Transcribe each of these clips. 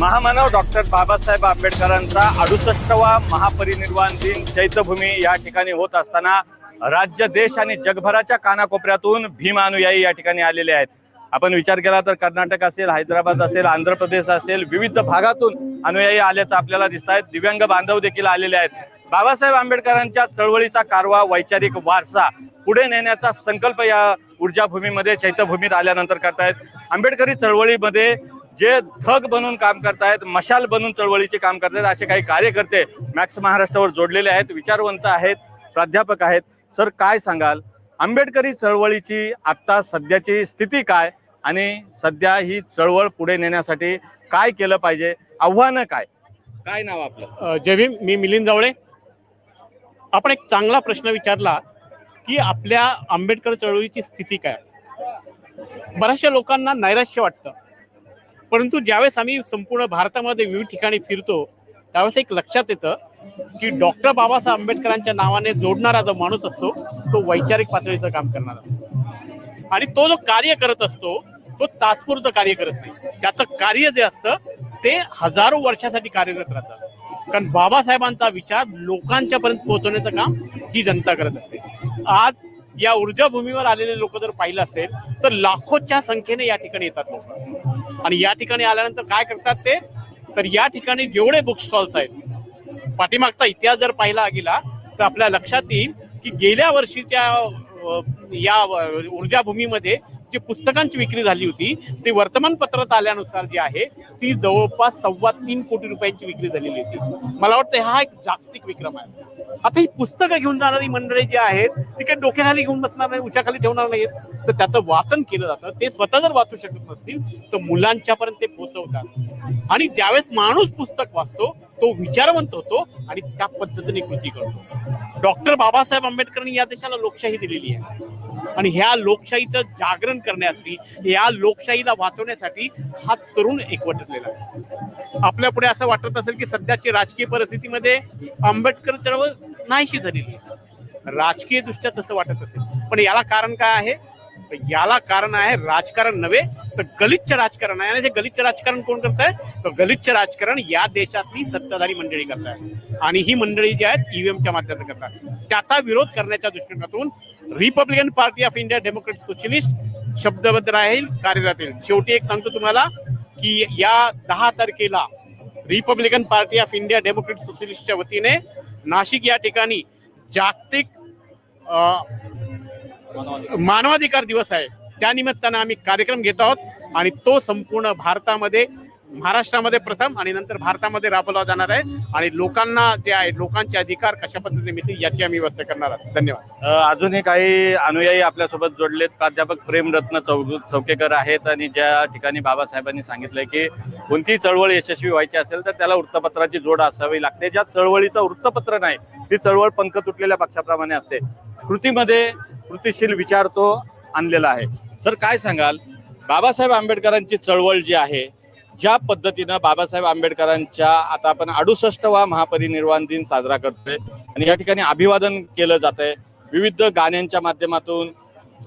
महामानव डॉक्टर बाबासाहेब आंबेडकरांचा अडुसष्टवा महापरिनिर्वाण दिन चैत्यभूमी या ठिकाणी होत असताना राज्य देश आणि जगभराच्या कानाकोपऱ्यातून भीम अनुयायी या ठिकाणी आलेले आहेत. आपण विचार केला तर कर्नाटक असेल हैदराबाद असेल आंध्र प्रदेश असेल विविध भागातून अनुयायी आल्याचं आपल्याला दिसत आहेत दिव्यांग बांधव देखील आलेले आहेत. बाबासाहेब आंबेडकरांच्या चळवळीचा कारवा वैचारिक वारसा पुढे नेण्याचा संकल्प या ऊर्जाभूमीमध्ये चैत्यभूमीत आल्यानंतर करतायत. आंबेडकरी चळवळीमध्ये जे धग बनून काम करतायत मशाल बनून चळवळीचे काम करतायत असे काही कार्यकर्ते मॅक्स महाराष्ट्रावर जोडलेले आहेत विचारवंत आहेत प्राध्यापक आहेत. सर काय सांगाल? आंबेडकरी चळवळीची आत्ता सध्याची स्थिती काय आणि सध्या ही चळवळ पुढे नेण्यासाठी काय केलं पाहिजे? आव्हानं काय? काय नाव आपलं? अ, जय भीम मी मिलिंद जावळे. आपण एक चांगला प्रश्न विचारला की आपल्या आंबेडकर चळवळीची स्थिती काय? बऱ्याचशा लोकांना नैराश्य वाटतं. परंतु ज्यावेळेस आम्ही संपूर्ण भारतामध्ये विविध ठिकाणी फिरतो त्यावेळेस एक लक्षात येतं की डॉक्टर बाबासाहेब आंबेडकरांच्या नावाने जोडणारा जो माणूस असतो तो वैचारिक पातळीचं काम करणारा. आणि तो जो कार्य करत असतो तो तात्पुरतं कार्य करत नाही. त्याचं कार्य जे असतं ते हजारो वर्षासाठी कार्यरत राहतं. कारण बाबासाहेबांचा विचार लोकांच्या पर्यंत पोहोचवण्याचं काम ही जनता करत असते. आज या ऊर्जा भूमीवर आलेले लोक जर पाहिलं असेल तर लाखोच्या संख्येने या ठिकाणी येतात लोक. आणि या ठिकाणी आल्यानंतर काय करतात ते? तर या ठिकाणी जेवढे बुक स्टॉल्स आहेत पाठीमागचा इतिहास जर पाहिला गेला तर आपल्या लक्षात येईल की गेल्या वर्षीच्या या ऊर्जाभूमीमध्ये ऊर्जा भूमीमध्ये जी पुस्तकांची विक्री झाली होती ती वर्तमानपत्रात आल्यानुसार जी आहे ती जवळपास सव्वा तीन कोटी रुपयांची विक्री झालेली होती. मला वाटतं हा एक जागतिक विक्रम आहे. आता ही पुस्तकं घेऊन जाणारी मंडळी जी आहेत ती काही डोक्याखाली घेऊन बसणार नाही उशाखाली ठेवणार नाहीत तर त्याचं वाचन केलं जातं. ते स्वतः जर वाचू शकत नसतील तर मुलांच्यापर्यंत ते पोहोचवतात. आणि ज्यावेळेस माणूस पुस्तक वाचतो तो विचारवंत होतो आणि त्या पद्धतीने कृती करतो. डॉक्टर बाबासाहेब आंबेडकरांनी या देशाला लोकशाही दिलेली आहे. आणि ह्या लोकशाहीचं जागरण करण्यासाठी या लोकशाहीला वाचवण्यासाठी हा तरुण एकवटलेला आहे. आपल्या पुढे असं वाटत असेल की सध्याची राजकीय परिस्थितीमध्ये आंबेडकर चळवळ नाहीशी झालेली आहे. राजकीय दृष्ट्या तसं वाटत असेल. पण याला कारण काय आहे? तर याला कारण आहे राजकारण नव्हे तर गलिच्छ राजकारण आहे. आणि ते गलिच्छ राजकारण कोण करत आहे तर गलिच्छ राजकारण या देशातली सत्ताधारी मंडळी करत आहे आणि ही मंडळी जी आहेत ईव्हीएमच्या माध्यमातून करतात. त्याचा विरोध करण्याच्या दृष्टिकोनातून republican party of India democratic socialist शब्दबद्ध राहील कार्यरत राहील शेवटी एक सांगतो तुम्हाला की या दहा तारखेला republican party of India democratic सोशलिस्टच्या वतीने नाशिक या ठिकाणी जागतिक मानवाधिकार दिवस आहे. त्यानिमित्तानं आम्ही कार्यक्रम घेत आहोत आणि तो संपूर्ण भारतामध्ये महाराष्ट्रामध्ये प्रथम आणि नंतर भारतामध्ये राबवला जाणार आहे. आणि लोकांना जे आहे लोकांचे अधिकार कशा पद्धतीने मिळतील याची आम्ही व्यवस्था करणार आहोत. धन्यवाद. अजूनही काही अनुयायी आपल्यासोबत जोडलेत. प्राध्यापक प्रेमरत्न चौ चौकेकर आहेत आणि ज्या ठिकाणी बाबासाहेबांनी सांगितलंय की कोणतीही चळवळ यशस्वी व्हायची असेल तर त्याला वृत्तपत्राची जोड असावी लागते. ज्या चळवळीचं वृत्तपत्र नाही ती चळवळ पंख तुटलेल्या पक्षाप्रमाणे असते. कृतीमध्ये कृतिशील विचार तो आणलेला आहे. सर काय सांगाल? बाबासाहेब आंबेडकरांची चळवळ जी आहे ज्या पद्धतीनं बाबासाहेब आंबेडकरांच्या आता आपण अडुसष्टवा महापरिनिर्वाण दिन साजरा करतोय आणि या ठिकाणी अभिवादन केलं जात आहे विविध गाण्यांच्या माध्यमातून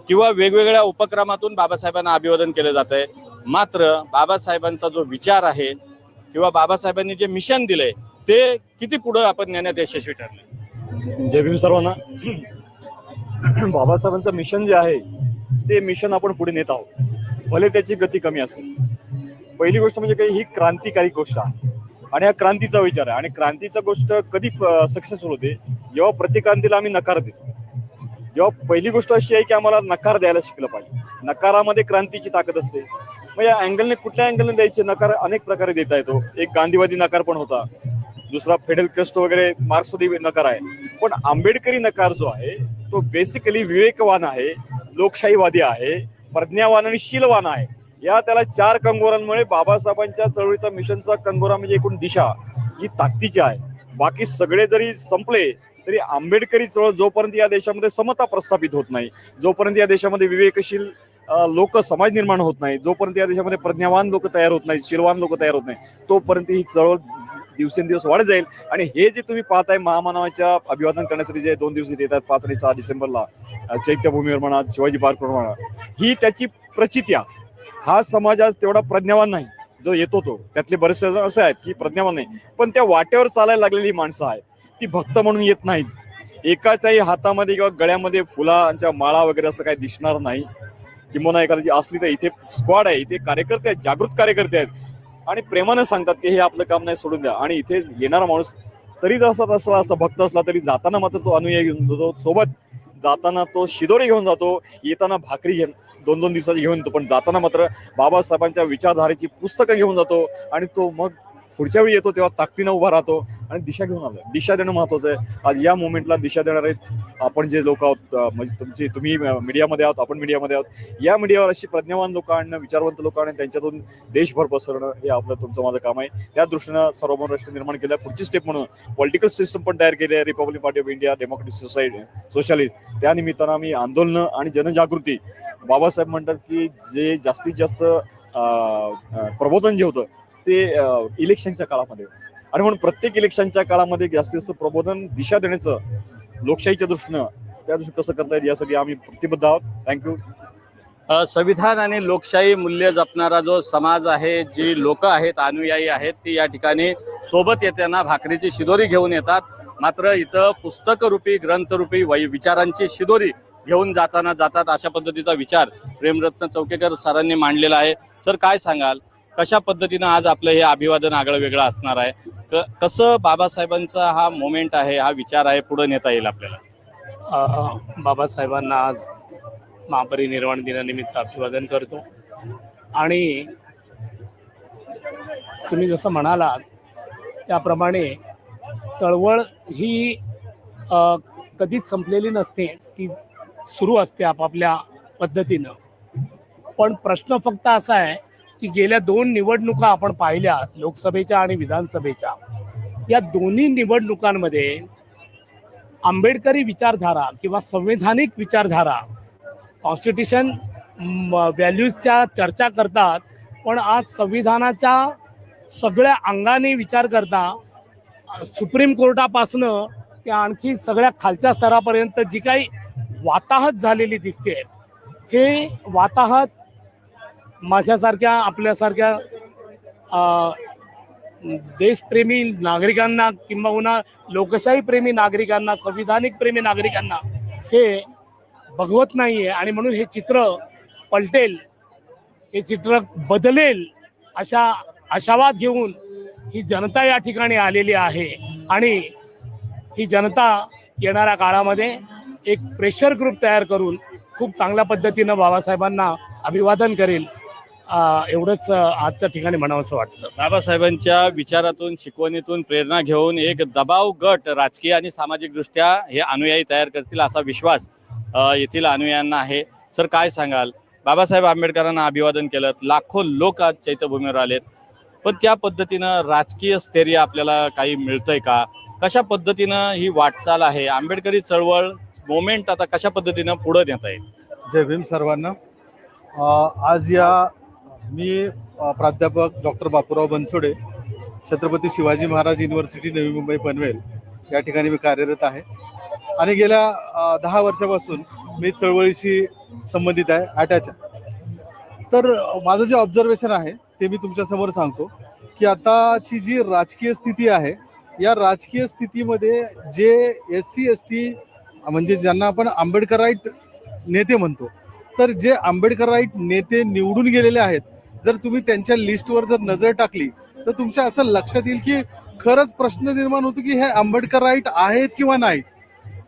किंवा वेगवेगळ्या उपक्रमातून बाबासाहेबांना अभिवादन केलं जात आहे मात्र बाबासाहेबांचा जो विचार आहे किंवा बाबासाहेबांनी जे मिशन दिलंय ते किती पुढं आपण नेण्यात यशस्वी ठरले जय भीम सर्वांना. बाबासाहेबांचं मिशन जे आहे ते मिशन आपण पुढे नेत आहोत. भले त्याची गती कमी असेल. पहिली गोष्ट म्हणजे काही ही क्रांतिकारी गोष्ट आहे. आणि हा क्रांतीचा विचार आहे. आणि क्रांतीचा गोष्ट कधी सक्सेसफुल होते जेव्हा प्रतिक्रांतीला आम्ही नकार देतो. जेव्हा पहिली गोष्ट अशी आहे की आम्हाला नकार द्यायला शिकलं पाहिजे. नकारामध्ये क्रांतीची ताकद असते. मग या अँगलने कुठल्या अँगलने द्यायचे? नकार अनेक प्रकारे देता येतो. एक गांधीवादी नकार पण होता. दुसरा फेडरल क्रस्ट वगैरे मार्क्सवादी नकार आहे. पण आंबेडकरी नकार जो आहे तो बेसिकली विवेकवान आहे लोकशाहीवादी आहे प्रज्ञावान आणि शीलवान आहे. या त्याला चार कंगोरांमुळे बाबासाहेबांच्या चळवळीचा मिशनचा कंगोरा म्हणजे एकूण दिशा ही ताकदीची आहे. बाकी सगळे जरी संपले तरी आंबेडकरी चळवळ जोपर्यंत या देशामध्ये समता प्रस्थापित होत नाही जोपर्यंत या देशामध्ये विवेकशील लोक समाज निर्माण होत नाही जोपर्यंत या देशामध्ये प्रज्ञावान लोक तयार होत नाही शीलवान लोक तयार होत नाही तोपर्यंत ही चळवळ दिवसेंदिवस वाढत जाईल. आणि हे जे तुम्ही पाहताय महामानवाच्या अभिवादन करण्यासाठी जे दोन दिवस इथे येतात पाच आणि सहा डिसेंबरला चैत्यभूमीवर म्हणा शिवाजी पार्कवर म्हणा ही त्याची प्रचित्या. हा समाज आज तेवढा प्रज्ञावान नाही जो येतो तो. त्यातले बरेचसे जण असे आहेत की प्रज्ञावान नाही. पण त्या वाट्यावर चालायला लागलेली माणसं आहेत. ती भक्त म्हणून येत नाहीत. एकाच्याही हातामध्ये किंवा गळ्यामध्ये फुलांच्या माळा वगैरे असं काही दिसणार नाही. किंवा एखाद्याची असली तर इथे स्क्वॉड आहे इथे कार्यकर्ते आहेत जागृत कार्यकर्ते आहेत. आणि प्रेमाने सांगतात की हे आपलं काम नाही सोडून द्या. आणि इथे येणारा माणूस तरी जसा तसा असा भक्त असला तरी जाताना मात्र तो अनुयायी घेऊन जातो. सोबत जाताना तो शिदोरी घेऊन जातो. येताना भाकरी घेऊन दोन दोन दिवसाची घेऊन येतो. पण जाताना मात्र बाबासाहेबांच्या विचारधारेची पुस्तकं घेऊन जातो. आणि तो मग पुढच्या वेळी येतो तेव्हा ताकदीनं उभा राहतो आणि दिशा घेऊन आलो दिशा देणं महत्वाचं आहे. आज या मुवमेंटला दिशा देणारे आपण जे लोक आहोत म्हणजे तुमची तुम्ही मीडियामध्ये आहोत आपण मीडियामध्ये आहोत या मीडियावर अशी प्रज्ञावान लोक आणणं विचारवंत लोक आणणं त्यांच्यातून देशभर पसरणं हे आपलं तुमचं माझं काम आहे. त्या दृष्टीनं सर्वमान राष्ट्र निर्माण केलं पुढची स्टेप म्हणून पॉलिटिकल सिस्टम पण तयार केली आहे. Republic party of India democratic society socialist त्या निमित्तानं आम्ही आंदोलनं आणि जनजागृती बाबासाहेब म्हणतात की जे जास्तीत जास्त प्रबोधन जे होतं ते इलेक्शनच्या काळामध्ये आणि म्हणून प्रत्येक इलेक्शनच्या काळामध्ये जास्तीत जास्त प्रबोधन दिशा देण्याचं लोकशाहीच्या दृष्टीनं त्या दृष्टी कसं करता येईल यासाठी आम्ही प्रतिबद्ध आहोत. थँक्यू संविधान आणि लोकशाही मूल्य जपणारा जो समाज आहे जी लोक आहेत अनुयायी आहेत ती या ठिकाणी सोबत येताना भाकरीची शिदोरी घेऊन येतात. मात्र इथं पुस्तकरूपी ग्रंथरूपी वै विचारांची शिदोरी घेऊन जाताना जातात अशा पद्धतीचा विचार प्रेमरत्न चौकेकर सरांनी मांडलेला आहे. सर काय सांगाल? कशा पद्धतीनं आज आपलं हे अभिवादन आगळं वेगळं असणार आहे? क कसं बाबासाहेबांचा हा मोमेंट आहे हा विचार आहे पुढे नेता येईल आपल्याला? बाबासाहेबांना आज महापरिनिर्वाण दिनानिमित्त अभिवादन करतो. आणि तुम्ही जसं म्हणालात त्याप्रमाणे चळवळ ही कधीच संपलेली नसते ती सुरू असते आपापल्या पद्धतीनं. पण प्रश्न फक्त असा आहे की गेल्या दोन निवडणुका आपण पाहिल्या लोकसभेच्या आणि विधानसभेच्या. या दोन्ही निवडणुकांमध्ये आंबेडकरी विचारधारा किंवा संवैधानिक विचारधारा कॉन्स्टिट्यूशन व्हॅल्यूजच्या चर्चा करतात पण आज संविधानाच्या सगळ्या अंगाने विचार करता सुप्रीम कोर्टापासनं त्या आणखी सगळ्या खालच्या स्तरापर्यंत जी काही वाताहत झालेली दिसते हे वाताहत माझ्यासारख्या आपल्यासारख्या देशप्रेमी नागरिकांना किंबहुना लोकशाहीप्रेमी नागरिकांना संविधानिक प्रेमी नागरिकांना हे बघवत नाही आहे आणि म्हणून हे चित्र पलटेल हे चित्र बदलेल अशा आशावाद घेऊन ही जनता या ठिकाणी आलेली आहे. आणि ही जनता येणाऱ्या काळामध्ये एक प्रेशर ग्रुप तयार करून खूप चांगल्या पद्धतीनं बाबासाहेबांना अभिवादन करेल. एवढंच आजच्या ठिकाणी म्हणावंसं वाटतं. बाबासाहेबांच्या विचारातून शिकवणीतून प्रेरणा घेऊन एक दबाव गट राजकीय आणि सामाजिक दृष्ट्या हे अनुयायी तयार करतील असा विश्वास येथील अनुयायांना आहे. सर काय सांगाल? बाबासाहेब आंबेडकरांना अभिवादन केलं लाखो लोक आज चैत्यभूमीवर आलेत. पण त्या पद्धतीनं राजकीय स्थैर्य आपल्याला काही मिळतंय का? कशा पद्धतीनं ही वाटचाल आहे? आंबेडकरी चळवळ मोमेंट आता कशा पद्धतीनं पुढे नेता येईल जय भीम सर्वांना. आज या मी प्राध्यापक डॉक्टर बापूराव बनसोडे छत्रपती शिवाजी महाराज युनिव्हर्सिटी नवी मुंबई पनवेल या ठिकाणी मी कार्यरत आहे. आणि गेल्या दहा वर्षापासून मी चळवळीशी संबंधित आहे आट्याच्या. तर माझं जे ऑब्झर्वेशन आहे ते मी तुमच्यासमोर सांगतो की आताची जी राजकीय स्थिती आहे या राजकीय स्थितीमध्ये जे एस सी एस टी म्हणजे ज्यांना आपण आंबेडकराईट नेते म्हणतो तर जे आंबेडकराईट नेते निवडून गेलेले आहेत जर तुम्ही त्यांच्या लिस्टवर जर नजर टाकली तर तुमच्या असं लक्षात येईल की खरंच प्रश्न निर्माण होतो की हे आंबेडकर राईट आहेत किंवा नाहीत.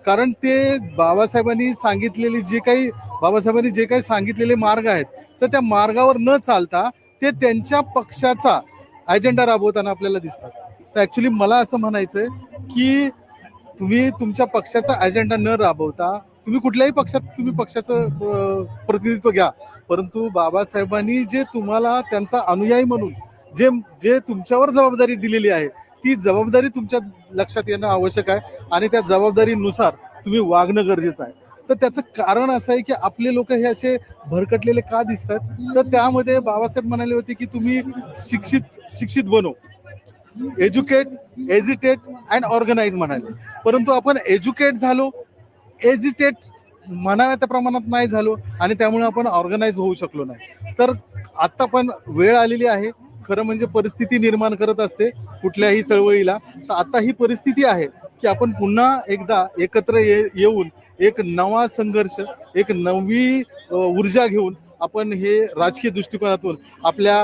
कारण ते बाबासाहेबांनी सांगितलेली जे काही बाबासाहेबांनी जे काही सांगितलेले मार्ग आहेत तर त्या मार्गावर न चालता ते त्यांच्या पक्षाचा अजेंडा राबवताना आपल्याला दिसतात. तर ऍक्च्युली मला असं म्हणायचंय की तुम्ही तुमच्या पक्षाचा अजेंडा न राबवता तुम्ही कुठल्याही पक्षात तुम्ही पक्षाचं प्रतिनिधित्व घ्या. परंतु बाबासाहेबांनी जे तुम्हाला त्यांचा अनुयायी म्हणून जे जे तुमच्यावर जबाबदारी दिलेली आहे ती जबाबदारी तुमच्या लक्षात येणं आवश्यक आहे आणि त्या जबाबदारीनुसार तुम्ही वागणं गरजेचं आहे. तर त्याचं कारण असं आहे की आपले लोक हे असे भरकटलेले का दिसतात? तर त्यामध्ये बाबासाहेब म्हणाले होते की तुम्ही शिक्षित शिक्षित बनो. एज्युकेट एजिटेट अँड ऑर्गनाईज म्हणाले. परंतु आपण एज्युकेट झालो एजिटेट म्हणाव्या त्या प्रमाणात नाही झालो आणि त्यामुळे आपण ऑर्गनाईज होऊ शकलो नाही. तर आत्ता पण वेळ आलेली आहे. खरं म्हणजे परिस्थिती निर्माण करत असते कुठल्याही चळवळीला. तर आता ही परिस्थिती आहे की आपण पुन्हा एकदा एकत्र ये येऊन एक नवा संघर्ष एक नवी ऊर्जा घेऊन आपण हे राजकीय दृष्टिकोनातून आपल्या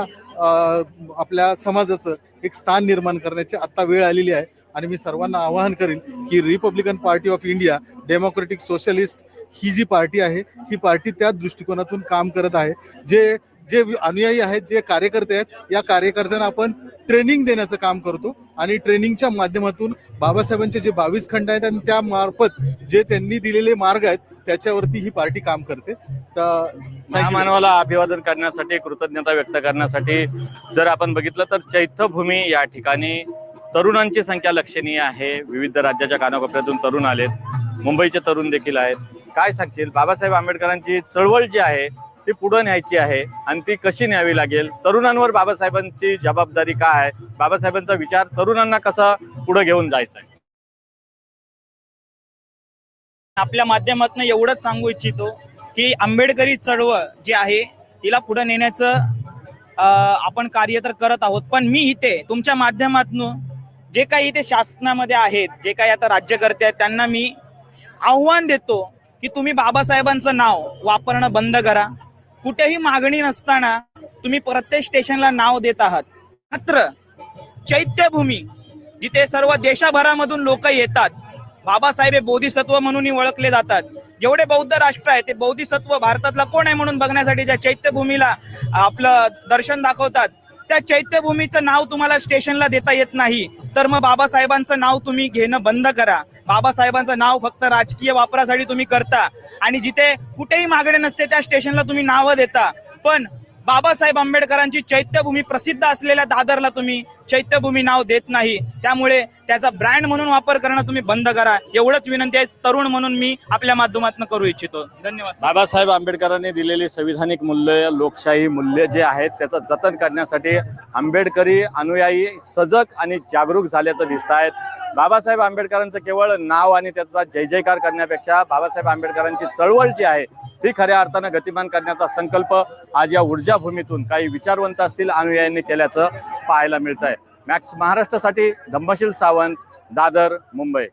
आपल्या समाजाचं एक स्थान निर्माण करण्याची आत्ता वेळ आलेली आहे. आणि मी सर्वांना आवाहन करेन की republican party of India democratic socialist ही जी पार्टी आहे ही पार्टी त्या दृष्टिकोनातून काम करत आहे. जे जे अनुयायी आहेत जे कार्यकर्ते आहेत या कार्यकर्त्यांना आपण ट्रेनिंग देण्याचं काम करतो. आणि ट्रेनिंगच्या माध्यमातून बाबासाहेबांचे जे बावीस खंड आहेत आणि त्या मार्फत जे त्यांनी दिलेले मार्ग आहेत त्याच्यावरती ही पार्टी काम करते. तर मानवाला अभिवादन करण्यासाठी कृतज्ञता व्यक्त करण्यासाठी जर आपण बघितलं तर चैत्यभूमी या ठिकाणी तरुणांची संख्या लक्षणीय आहे. विविध राज्याच्या कानाकोपऱ्यातून तरुण आलेत. मुंबईचे तरुण देखील आहेत. काय सांगशील? बाबासाहेब आंबेडकरांची चळवळ जी आहे ती पुढे न्यायची आहे आणि ती कशी न्यावी लागेल? तरुणांवर बाबासाहेबांची जबाबदारी काय आहे? बाबासाहेबांचा विचार तरुणांना कसा पुढे घेऊन जायचा आहे? आपल्या माध्यमातून एवढंच सांगू इच्छितो की आंबेडकरी चळवळ जी आहे तिला पुढे नेण्याचं आपण कार्य तर करत आहोत पण मी इथे तुमच्या माध्यमातून जे काही इथे शासनामध्ये आहेत जे काही आता राज्यकर्ते आहेत त्यांना मी आव्हान देतो की तुम्ही बाबासाहेबांचं नाव वापरणं बंद करा. कुठेही मागणी नसताना तुम्ही प्रत्येक स्टेशनला नाव देत आहात. मात्र चैत्यभूमी जिथे सर्व देशभरामधून लोक येतात बाबासाहेब हे बोधिसत्व म्हणूनही ओळखले जातात. जेवढे बौद्ध राष्ट्र आहे ते बोधिसत्व भारतातला कोण आहे म्हणून बघण्यासाठी ज्या चैत्यभूमीला आपलं दर्शन दाखवतात त्या चैत्यभूमीचं नाव तुम्हाला स्टेशनला देता येत नाही. तर मग बाबासाहेबांचं नाव तुम्ही घेणं बंद करा. बाबासाहेबांचं नाव फक्त राजकीय वापरासाठी तुम्ही करता. आणि जिथे कुठेही मागणे नसते त्या स्टेशनला तुम्ही नावं देता. पण बाबासाहेब आंबेडकरांची चैत्यभूमी प्रसिद्ध असलेल्या दादरला तुम्ही चैत्यभूमी नाव देत नाही. त्यामुळे त्याचा ब्रँड म्हणून वापर करणं तुम्ही बंद करा. एवढंच विनंती आहे तरुण म्हणून मी आपल्या माध्यमातून करू इच्छितो. धन्यवाद बाबासाहेब आंबेडकरांनी दिलेली संविधानिक मूल्य लोकशाही मूल्य जे आहेत त्याचं जतन करण्यासाठी आंबेडकरी अनुयायी सजग आणि जागरूक झाल्याचं दिसत आहेत बाबासाहेब आंबेडकरांचं केवळ नाव आणि त्याचा जय जयकार करण्यापेक्षा बाबासाहेब आंबेडकरांची चळवळ जी आहे ती खऱ्या अर्थानं गतिमान करण्याचा संकल्प आज या ऊर्जाभूमीतून काही विचारवंत असतील अनुयायांनी केल्याचं पाहायला मिळत आहे मॅक्स महाराष्ट्रासाठी धम्मशील सावंत दादर मुंबई.